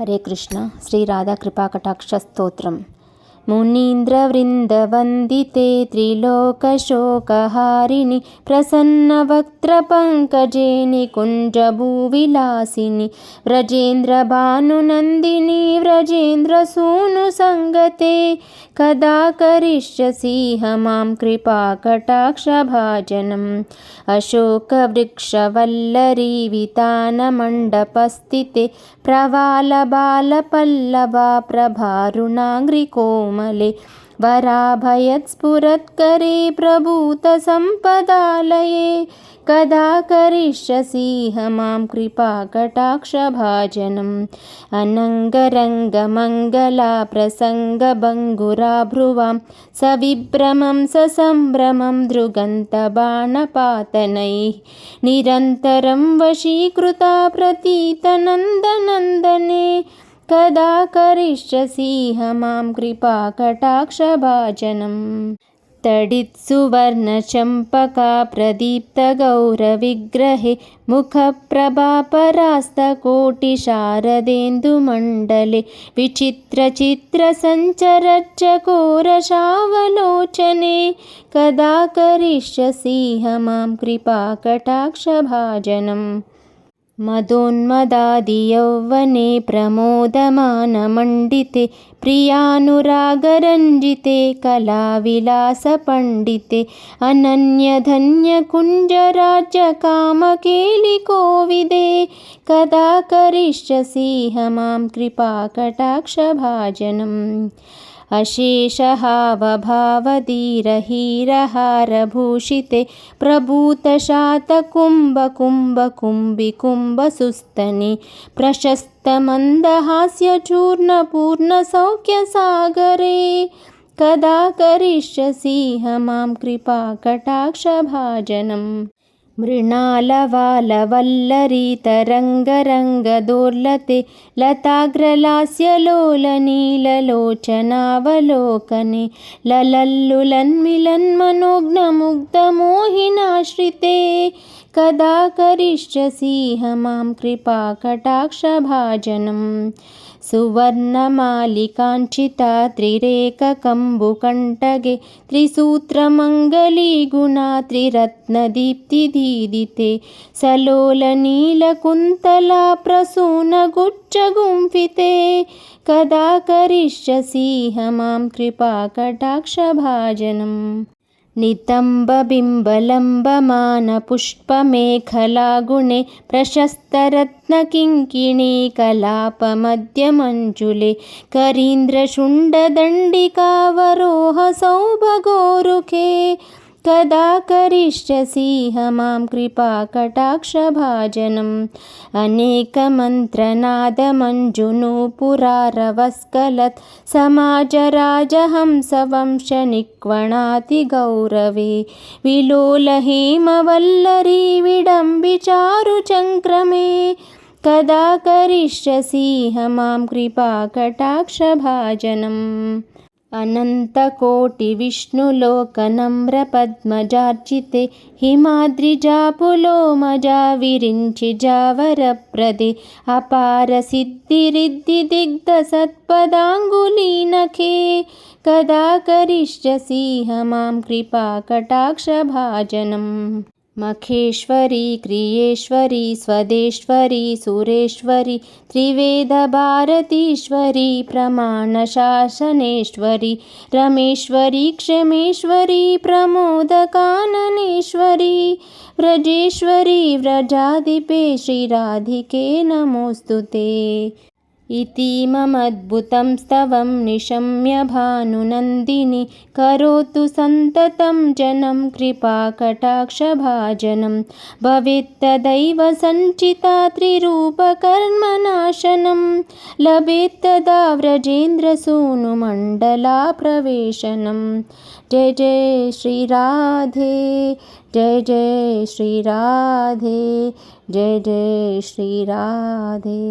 హరే కృష్ణ. శ్రీ రాధా కృపాకటాక్ష స్తోత్రం. मुनीन्द्रवृन्दवन्दिते त्रिलोकशोकहारिणि प्रसन्नवक्त्रपङ्कजे निकुञ्जभूविलासिनि व्रजेन्द्रभानुनन्दिनी व्रजेन्द्रसूनुसङ्गते कदा करिष्यसि ह मां कृपाकटाक्षभाजनम्। अशोकवृक्षवल्लरीवितानमण्डपस्थिते प्रवालबालपल्लवा प्रभारुणाङ्घ्रिकोम मले वराभयत्स्फुरत्करे प्रभूतसम्पदालये कदा करिष्यसि ह मां कृपाकटाक्षभाजनम् अनङ्गरङ्गमङ्गला प्रसङ्गभङ्गुराभ्रुवां सविभ्रमं ससम्भ्रमं दृगन्तबाणपातनैः निरन्तरं वशीकृता प्रतीतनन्दनन्दने कदा करिष्यसि ह मां कृपाकटाक्षभाजनम् तडित्सुवर्णचम्पकाप्रदीप्तगौरविग्रहे मुखप्रभापरास्तकोटिशारदेन्दुमण्डले विचित्रचित्रसञ्चरच्चकोरशावलोचने कदा करिष्यसि ह मां कृपाकटाक्षभाजनम् मदोन्मदादियौवने प्रमोदमानमण्डिते प्रियानुरागरञ्जिते कलाविलासपण्डिते अनन्यधन्यकुञ्जराज्यकामकेलिकोविदे कदा करिष्यसि ह मां कृपाकटाक्षभाजनम् अशेषहावभावधीरहीरहारभूषिते प्रभूतशातकुम्भकुम्भकुम्भिकुम्भसुस्तनि प्रशस्तमन्दहास्यचूर्णपूर्णसौख्यसागरे कदा करिष्यसि ह मां कृपाकटाक्षभाजनम् मृणालवालवल्लरीतरङ्गरङ्गदोर्लते लताग्रलास्यलोलनीललोचनावलोकने ललल्लुलन्मिलन्मनोज्ञमुग्धमोहिनाश्रिते कदा करिष्यसि ह मां कृपाकटाक्षभाजनम् सुवर्णमालिकाञ्चिता त्रिरेककम्बुकण्टगे त्रिसूत्रमङ्गलीगुणा त्रिरत्नदीप्तिदीदिते सलोलनीलकुन्तला प्रसूनगुच्छगुम्फिते कदा करिष्यसि ह मां कृपाकटाक्षभाजनम् नितम्बबिम्बलम्बमानपुष्पमेखलागुणे प्रशस्तरत्नकिङ्किणीकलापमध्यमञ्जुले करीन्द्रशुण्डदण्डिकावरोहसौभगोरुखे कदा करिष्यसि ह मां कृपाकटाक्षभाजनम् अनेकमन्त्रनादमञ्जुनूपुरारवस्कलत् समाजराजहंसवंशनिक्वणातिगौरवे। विलोलहेमवल्लरी विडम्बिचारुचङ्क्रमे कदा करिष्यसि ह मां कृपाकटाक्षभाजनम् अनन्तकोटिविष्णुलोकनम्रपद्मजार्चिते हिमाद्रिजापुलोमजा विरिञ्चिजावरप्रदे अपारसिद्धिरिद्धिदिग्धसत्पदाङ्गुलीनखे कदा करिष्यसि ह मां कृपाकटाक्षभाजनम् मखेश्वरी क्रियेश्वरी स्वदेश्वरी सुरेश्वरी त्रिवेदभारतीश्वरी प्रमाणशासनेश्वरी रमेश्वरी क्षमेश्वरी प्रमोदकाननेश्वरी व्रजेश्वरी व्रजाधिपे श्रीराधिके नमोऽस्तु ते इतीममद्भुतं स्तवं निशम्य भानुनन्दिनी। करोतु सन्ततं जनं कृपाकटाक्षभाजनं भवेत्तदैव सञ्चिता त्रिरूपकर्मनाशनं लभेत्तदा व्रजेन्द्रसूनुमण्डलाप्रवेशनं जय जय श्रीराधे जय जय श्रीराधे जय जय श्रीराधे